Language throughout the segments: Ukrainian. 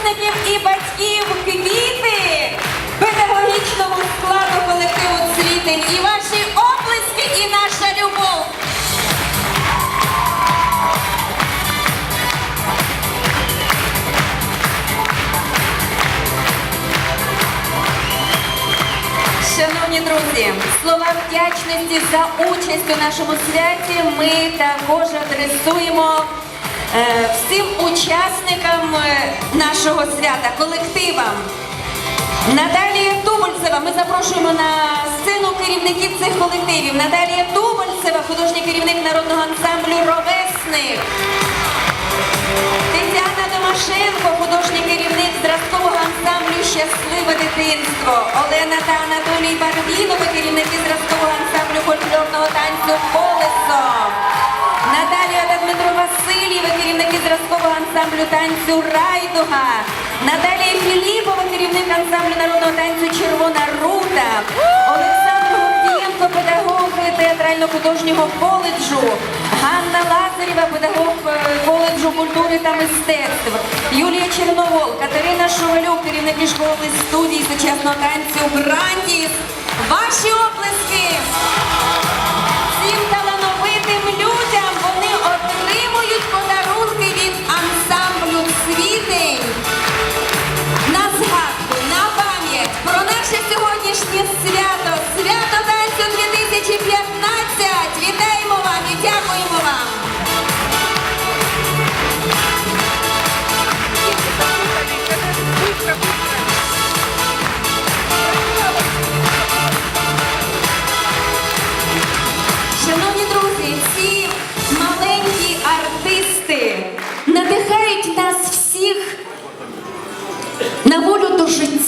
учасників і батьків квіти педагогічному складу колективу Цвітень. І ваші оплески, і наша любов. Шановні друзі, слова вдячності за участь у нашому святі ми також адресуємо всім учасникам е, нашого свята, колективам. Наталія Тубольцева, ми запрошуємо на сцену керівників цих колективів. Наталія Тубольцева, художній керівник народного ансамблю Ровесник. Тетяна Домашенко, художній керівник зразкового ансамблю Щасливе дитинство. Олена та Анатолій Барвінови, керівники зразкового ансамблю танцю Райдуга. Наталія Філіпова, керівник ансамблю народного танцю Червона рута. Олександр Гордієнко, педагог театрально-художнього коледжу. Ганна Лазарєва, педагог е, коледжу культури та мистецтв. Юлія Черновол, Катерина Шувалюк, керівники школи студії сучасного танцю Грандіс. Ваші оплески!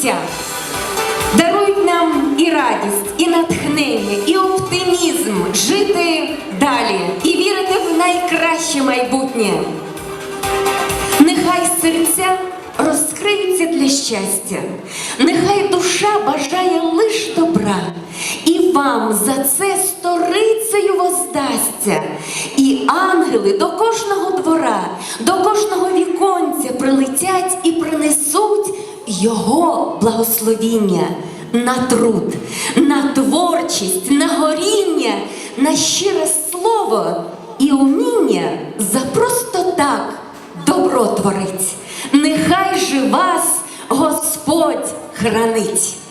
Життя. Дарують нам і радість, і натхнення, і оптимізм жити далі і вірити в найкраще майбутнє. Нехай серця розкриються для щастя, нехай душа бажає лиш добра, і вам за це сторицею воздасться, і ангели до кожного двора, до кожного віконця прилетять і принесуть його благословіння на труд, на творчість, на горіння, на щире слово і уміння за просто так добро творить. Нехай же вас Господь хранить.